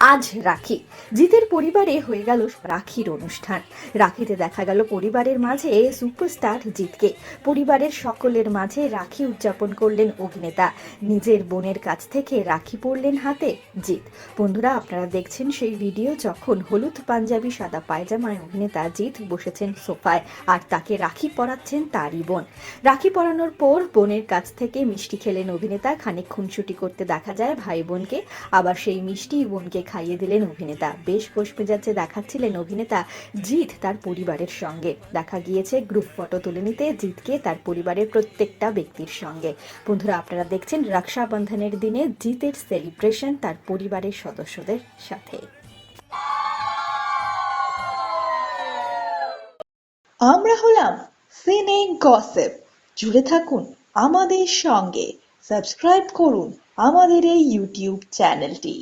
আজ রাখি। জিতের পরিবারে হয়ে গেল রাখির অনুষ্ঠান। রাখিতে দেখা গেল পরিবারের মাঝে সুপারস্টার জিতকে। পরিবারের সকলের মাঝে রাখি উদযাপন করলেন অভিনেতা। নিজের বোনের কাছ থেকে রাখি পরলেন হাতে জিত। বন্ধুরা, আপনারা দেখছেন সেই ভিডিও যখন হলুদ পাঞ্জাবি, সাদা পায়জামায় অভিনেতা জিত বসেছেন সোফায় আর তাকে রাখি পরাচ্ছেন তারই বোন। রাখি পরানোর পর বোনের কাছ থেকে মিষ্টি খেলেন অভিনেতা। খানিক খুনসুটি করতে দেখা যায় ভাই বোনকে। আবার সেই মিষ্টি বোনকে খাইয়ে দিলেন অভিনেতা। বেশ খোশ মেজাজে দেখাচ্ছিলেন অভিনেতা জিৎ তার পরিবারের সঙ্গে। দেখা গিয়েছে গ্রুপ ফটো তুলে নিতে জিৎকে তার পরিবারের প্রত্যেকটা ব্যক্তির সঙ্গে। বন্ধুরা, আপনারা দেখছেন রক্ষাবন্ধনের দিনে জিতের সেলিব্রেশন তার পরিবারের সদস্যদের সাথে। আমরা হলাম সিনে গসেপ। জুড়ে থাকুন আমাদের সঙ্গে। সাবস্ক্রাইব করুন আমাদের এই ইউটিউব চ্যানেলটি।